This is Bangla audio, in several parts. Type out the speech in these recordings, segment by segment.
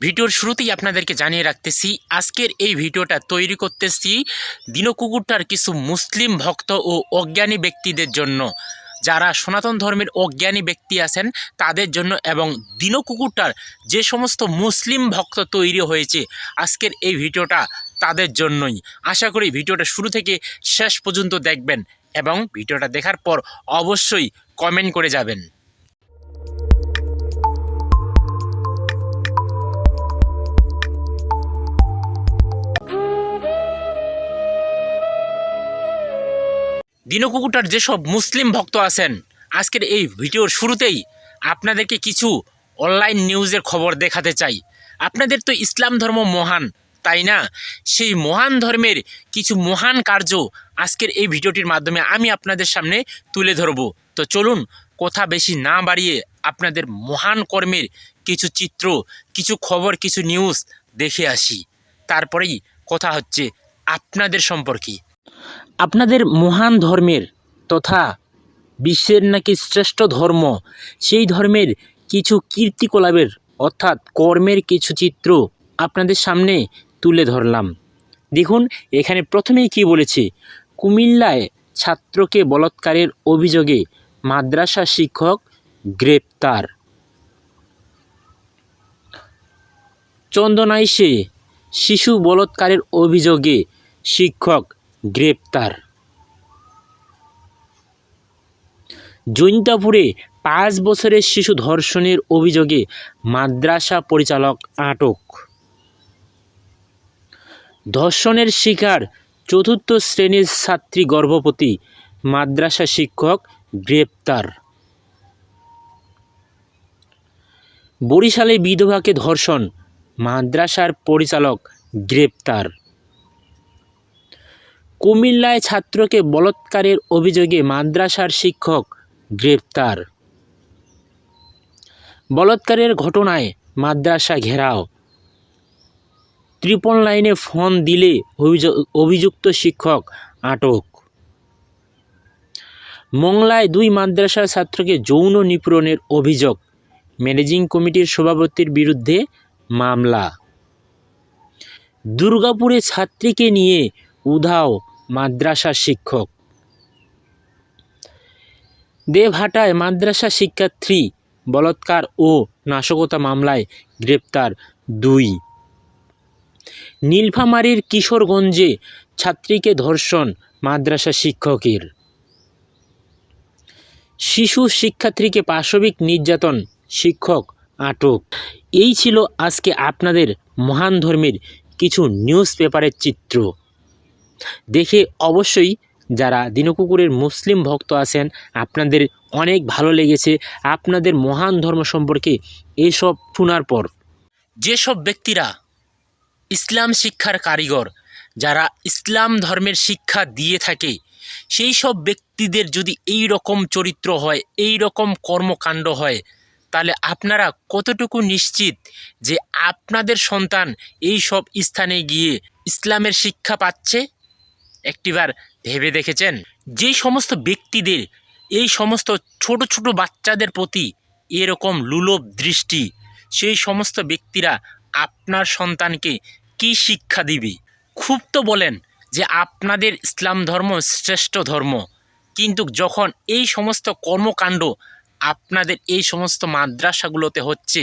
ভিডিওর শুরুতেই আপনাদেরকে জানিয়ে রাখতেছি, আজকের এই ভিডিওটা তৈরি করতেছি দিনকুকুরটার কিছু মুসলিম ভক্ত ও অজ্ঞানী ব্যক্তিদের জন্য। যারা সনাতন ধর্মের অজ্ঞানী ব্যক্তি আছেন, তাদের জন্য এবং দিনকুকুরটার যে সমস্ত মুসলিম ভক্ত তৈরি হয়েছে, আজকের এই ভিডিওটা তাদের জন্যই। আশা করি ভিডিওটা শুরু থেকে শেষ পর্যন্ত দেখবেন এবং ভিডিওটা দেখার পর অবশ্যই কমেন্ট করে যাবেন। দিনকুকুরটার যেসব মুসলিম ভক্ত আছেন, আজকের এই ভিডিওর শুরুতেই আপনাদেরকে কিছু অনলাইন নিউজের খবর দেখাতে চাই। আপনাদের তো ইসলাম ধর্ম মহান, তাই না? সেই মহান ধর্মের কিছু মহান কার্য আজকের এই ভিডিওটির মাধ্যমে আমি আপনাদের সামনে তুলে ধরব। তো চলুন, কথা বেশি না বাড়িয়ে আপনাদের মহান কর্মের কিছু চিত্র, কিছু খবর, কিছু নিউজ দেখে আসি। তারপরেই কথা হচ্ছে আপনাদের সম্পর্কে। আপনাদের মহান ধর্মের তথা বিশ্বের নাকি শ্রেষ্ঠ ধর্ম, সেই ধর্মের কিছু কীর্তিকলাপের অর্থাৎ কর্মের কিছু চিত্র আপনাদের সামনে তুলে ধরলাম। দেখুন, এখানে প্রথমেই কি বলেছে? কুমিল্লায় ছাত্রকে বলাৎকারের অভিযোগে মাদ্রাসা শিক্ষক গ্রেপ্তার। চন্দনাইশে শিশু বলাৎকারের অভিযোগে শিক্ষক গ্রেপ্তার। জৈন্তাপুরে পাঁচ বছরের শিশু ধর্ষণের অভিযোগে মাদ্রাসা পরিচালক আটক। ধর্ষণের শিকার চতুর্থ শ্রেণির ছাত্রী গর্ভবতী মাদ্রাসা শিক্ষক গ্রেপ্তার। বরিশালে বিধবাকে ধর্ষণ, মাদ্রাসার পরিচালক গ্রেপ্তার। কুমিল্লায় ছাত্রকে বলাৎকারের অভিযোগে মাদ্রাসার শিক্ষক গ্রেপ্তার। বলাৎকারের ঘটনায় মাদ্রাসা ঘেরাও। ত্রিপল লাইনে ফোন দিলে অভিযুক্ত শিক্ষক আটক। মংলায় দুই মাদ্রাসার ছাত্রকে যৌন নিপীড়নের অভিযোগ। ম্যানেজিং কমিটির সভাপতির বিরুদ্ধে মামলা। দুর্গাপুরে ছাত্রীকে নিয়ে উধাও মাদ্রাসা শিক্ষক। দেবহাটায় মাদ্রাসা শিক্ষার্থী বলাৎকার ও নাশকতা মামলায় গ্রেপ্তার দুই। নীলফামারীর কিশোরগঞ্জে ছাত্রীকে ধর্ষণ মাদ্রাসা শিক্ষকের। শিশু শিক্ষার্থীকে পাশবিক নির্যাতন, শিক্ষক আটক। এই ছিল আজকে আপনাদের মহান ধর্মের কিছু নিউজ পেপারের চিত্র। দেখে অবশ্যই যারা দিনকুকুরের মুসলিম ভক্ত আছেন, আপনাদের অনেক ভালো লেগেছে। আপনাদের মহান ধর্ম সম্পর্কে এসব শোনার পর যেসব ব্যক্তিরা ইসলাম শিক্ষার কারিগর, যারা ইসলাম ধর্মের শিক্ষা দিয়ে থাকে, সেই সব ব্যক্তিদের যদি এই রকম চরিত্র হয়, এই রকম কর্মকাণ্ড হয়, তাহলে আপনারা কতটুকু নিশ্চিত যে আপনাদের সন্তান এই সব স্থানে গিয়ে ইসলামের শিক্ষা পাচ্ছে? একটিবার ভেবে দেখেছেন? যেই সমস্ত ব্যক্তিদের, এই সমস্ত ছোট ছোট বাচ্চাদের প্রতি এরকম লুলোভ দৃষ্টি, সেই সমস্ত ব্যক্তিরা আপনার সন্তানকে কি শিক্ষা দিবে? খুব তো বলেন যে আপনাদের ইসলাম ধর্ম শ্রেষ্ঠ ধর্ম, কিন্তু যখন এই সমস্ত কর্মকাণ্ড আপনাদের এই সমস্ত মাদ্রাসাগুলোতে হচ্ছে,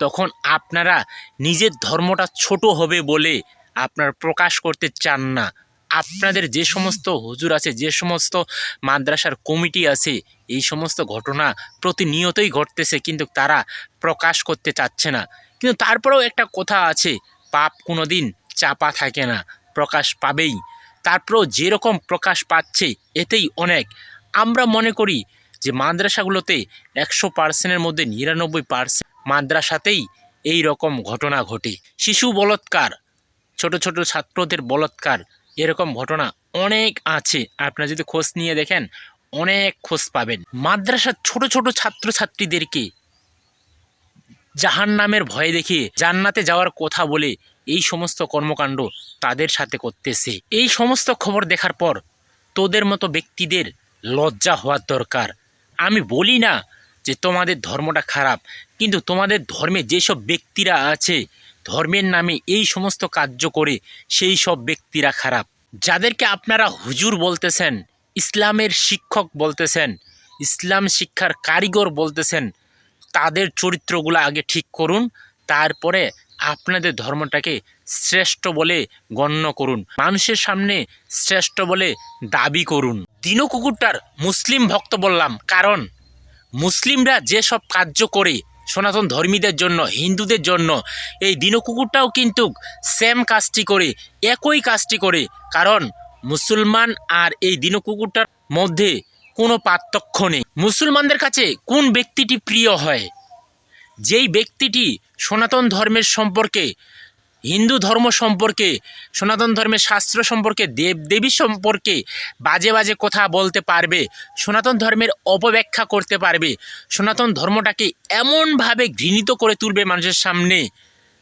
তখন আপনারা নিজের ধর্মটা ছোট হবে বলে আপনার প্রকাশ করতে চান না। আপনাদের যে সমস্ত হুজুর আছে, যে সমস্ত মাদ্রাসার কমিটি আছে, এই সমস্ত ঘটনা প্রতিনিয়তই ঘটতেছে, কিন্তু তারা প্রকাশ করতে চাচ্ছে না। কিন্তু তারপরেও একটা কথা আছে, পাপ কোনো দিন চাপা থাকে না, প্রকাশ পাবেই। তারপরেও যেরকম প্রকাশ পাচ্ছে, এতেই অনেক। আমরা মনে করি যে মাদ্রাসাগুলোতে একশো পার্সেন্টের মধ্যে নিরানব্বই পার্সেন্ট মাদ্রাসাতেই এই রকম ঘটনা ঘটে। শিশু বলৎকার, ছোট ছোট ছাত্রদের বলৎকার এরকম ঘটনা অনেক আছে। আপনারা যদি খোঁজ নিয়ে দেখেন, অনেক খোঁজ পাবেন। মাদ্রাসার ছোট ছোট ছাত্রছাত্রীদেরকে জাহান নামের ভয় দেখিয়ে জান্নাতে যাওয়ার কথা বলে এই সমস্ত কর্মকাণ্ড তাদের সাথে করতেছে। এই সমস্ত খবর দেখার পর তোদের মতো ব্যক্তিদের লজ্জা হওয়ার দরকার। আমি বলি না যে তোমাদের ধর্মটা খারাপ, কিন্তু তোমাদের ধর্মে যেসব ব্যক্তিরা আছে ধর্মের নামে এই সমস্ত কার্য করে সেই সব ব্যক্তিরা খারাপ। যাদেরকে আপনারা হুজুর বলতেছেন, ইসলামের শিক্ষক বলতেছেন, ইসলাম শিক্ষার কারিগর বলতেছেন, তাদের চরিত্রগুলো আগে ঠিক করুন, তারপরে আপনাদের ধর্মটাকে শ্রেষ্ঠ বলে গণ্য করুন। মানুষের সামনে শ্রেষ্ঠ বলে দাবি করুন। দিনু কুকুরটার মুসলিম ভক্ত বললাম, কারণ মুসলিমরা যেসব কার্য করে সনাতন ধর্মীদের জন্য, হিন্দুদের জন্য, এই দিনকুকুরটাও কিন্তু সেম কাজটি করে, একই কাজটি করে। কারণ মুসলমান আর এই দিনকুকুরটার মধ্যে কোনো পার্থক্য নেই। মুসলমানদের কাছে কোন ব্যক্তিটি প্রিয় হয়? যেই ব্যক্তিটি সনাতন ধর্মের সম্পর্কে হিন্দু ধর্ম সম্পর্কে, সনাতন ধর্মের শাস্ত্র সম্পর্কে, দেব দেবী সম্পর্কে বাজে বাজে কথা বলতে পারবে, সনাতন ধর্মের অপব্যাখ্যা করতে পারবে, সনাতন ধর্মটাকে এমনভাবে ঘৃণিত করে তুলবে মানুষের সামনে,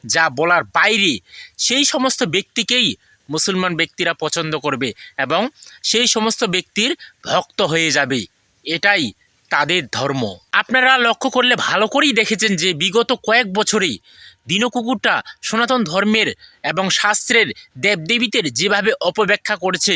যা বলার বাইরে সেই সমস্ত ব্যক্তিকেই মুসলমান ব্যক্তিরা পছন্দ করবে এবং সেই সমস্ত ব্যক্তির ভক্ত হয়ে যাবে। এটাই তাদের ধর্ম। আপনারা লক্ষ্য করলে ভালো করেই দেখেছেন যে বিগত কয়েক বছরেই দিনকুকুরটা সনাতন ধর্মের এবং শাস্ত্রের দেবদেবীদের যেভাবে অপব্যাখ্যা করেছে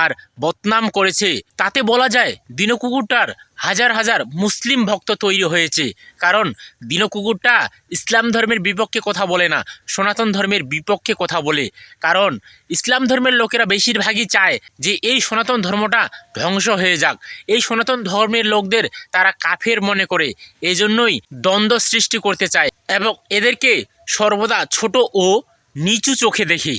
আর বদনাম করেছে, তাতে বলা যায় দিনকুকুরটার হাজার হাজার মুসলিম ভক্ত তৈরি হয়েছে। কারণ দিনকুকুরটা ইসলাম ধর্মের বিপক্ষে কথা বলে না, সনাতন ধর্মের বিপক্ষে কথা বলে। কারণ ইসলাম ধর্মের লোকেরা বেশিরভাগই চায় যে এই সনাতন ধর্মটা ধ্বংস হয়ে যাক। এই সনাতন ধর্মের লোকদের তারা কাফের মনে করে। এজন্যই দ্বন্দ্ব সৃষ্টি করতে চায় এবং এদেরকে সর্বদা ছোট ও নিচু চোখে দেখে।